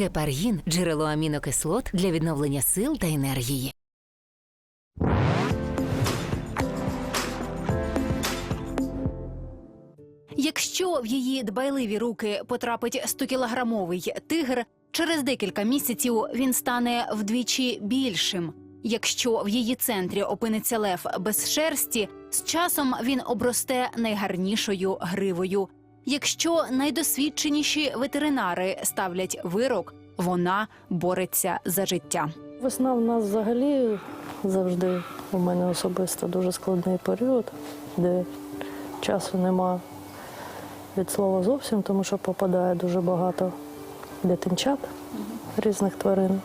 Гепаргін джерело амінокислот для відновлення сил та енергії. Якщо в її дбайливі руки потрапить 100-кілограмовий тигр, через декілька місяців він стане вдвічі більшим. Якщо в її центрі опиниться лев без шерсті, з часом він обросте найгарнішою гривою. Якщо найдосвідченіші ветеринари ставлять вирок, вона бореться за життя. Весна в нас взагалі завжди у мене особисто дуже складний період, де часу нема від слова зовсім, тому що попадає дуже багато дитинчат різних тварин,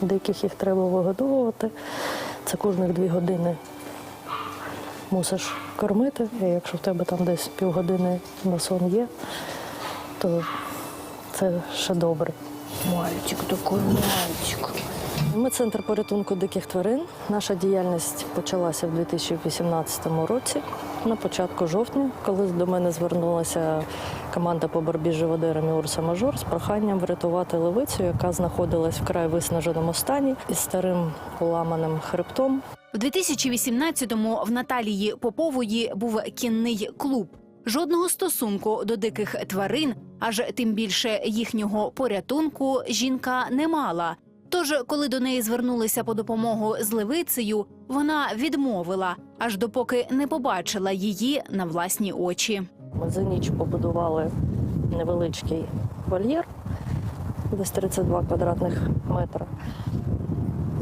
деяких їх треба вигодовувати. Це кожних дві години мусиш кормити. І якщо в тебе там десь півгодини на сон є, то це ще добре. Мальчик такий мальчик. Ми центр порятунку диких тварин. Наша діяльність почалася в 2018 році, на початку жовтня, коли до мене звернулася команда по боротьбі з живодерами Урса Мажор з проханням врятувати левицю, яка знаходилась вкрай виснаженому стані із старим поламаним хребтом. В 2018-му в Наталії Попової був кінний клуб. Жодного стосунку до диких тварин, аж тим більше їхнього порятунку, жінка не мала. Тож, коли до неї звернулися по допомогу з левицею, вона відмовила, аж допоки не побачила її на власні очі. Ми за ніч побудували невеличкий вольєр, десь 32 квадратних метра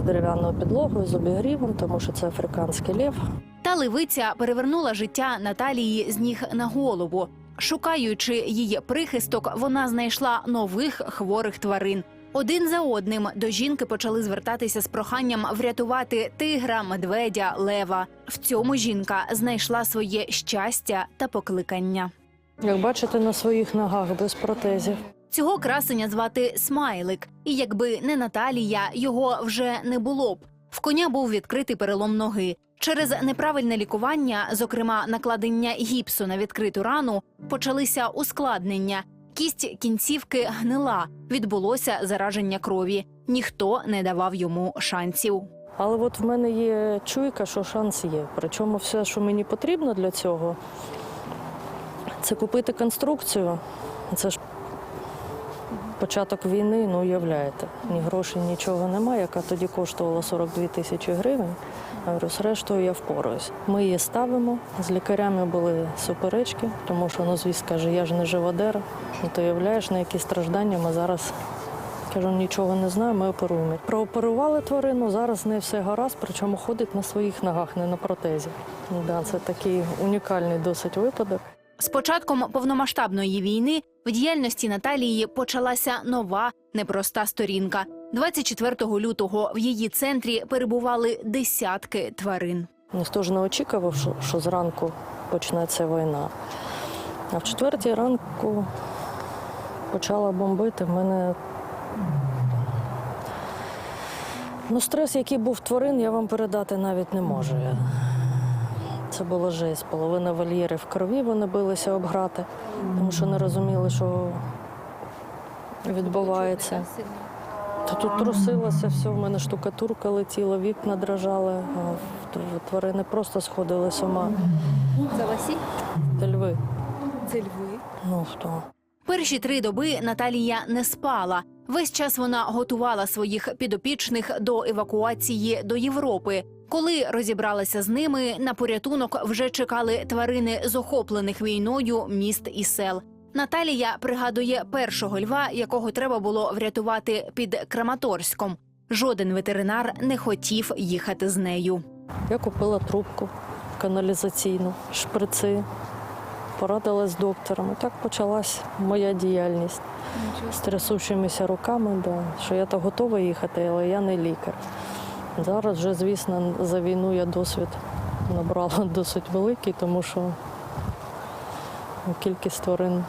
дерев'яною підлогою, з обігрівом, тому що це африканський лев. Та левиця перевернула життя Наталії з ніг на голову. Шукаючи її прихисток, вона знайшла нових хворих тварин. Один за одним до жінки почали звертатися з проханням врятувати тигра, медведя, лева. В цьому жінка знайшла своє щастя та покликання. Як бачите, на своїх ногах без протезів. Цього красення звати Смайлик, і якби не Наталія, його вже не було б. В коня був відкритий перелом ноги. Через неправильне лікування, зокрема накладення гіпсу на відкриту рану, почалися ускладнення. Кість кінцівки гнила, відбулося зараження крові. Ніхто не давав йому шансів. Але от в мене є чуйка, що шанс є. Причому все, що мені потрібно для цього, це купити конструкцію. Це ж початок війни, ну уявляєте, ні грошей, нічого немає, яка тоді коштувала 42 тисячі гривень. Я говорю, з рештою я впораюсь. Ми її ставимо. З лікарями були суперечки, тому що ну, звісно, каже, я ж не живодер. Ну, ти уявляєш, на які страждання ми зараз Кажу, нічого не знаю, ми оперуємо. Прооперували тварину, зараз з нею все гаразд, причому ходить на своїх ногах, не на протезі. Да, це такий унікальний досить випадок. З початком повномасштабної війни в діяльності Наталії почалася нова непроста сторінка. 24 лютого в її центрі перебували десятки тварин. Ніхто ж не очікував, що, зранку почнеться війна. А в четвертій ранку почала бомбити. В мене ну, стрес, який був тварин, я вам передати навіть не можу. Це було жесть. Половина вольєрів в крові вони билися об грати, тому що не розуміли, що відбувається. Та тут трусилося все, в мене штукатурка летіла, вікна дрожали, а тварини просто сходили з ума. Це лосі? Це льви. Це льви. Ну хто? Перші три доби Наталія не спала. Весь час вона готувала своїх підопічних до евакуації до Європи. Коли розібралася з ними, на порятунок вже чекали тварини з охоплених війною міст і сел. Наталія пригадує першого льва, якого треба було врятувати під Краматорськом. Жоден ветеринар не хотів їхати з нею. Я купила трубку каналізаційну, шприци, порадилась з доктором. І так почалась моя діяльність з трясущимися руками, да, що я то готова їхати, але я не лікар. Зараз вже, звісно, за війну я досвід набрала досить великий, тому що кількість тварин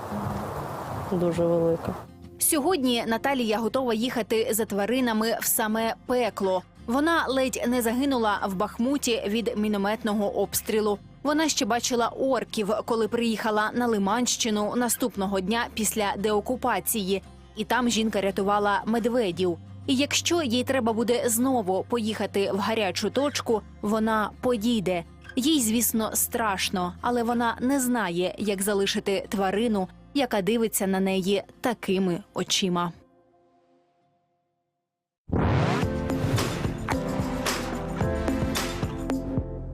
дуже велика. Сьогодні Наталія готова їхати за тваринами в саме пекло. Вона ледь не загинула в Бахмуті від мінометного обстрілу. Вона ще бачила орків, коли приїхала на Лиманщину наступного дня після деокупації. і там жінка рятувала медведів. І якщо їй треба буде знову поїхати в гарячу точку, вона поїде. Їй, звісно, страшно, але вона не знає, як залишити тварину, яка дивиться на неї такими очима.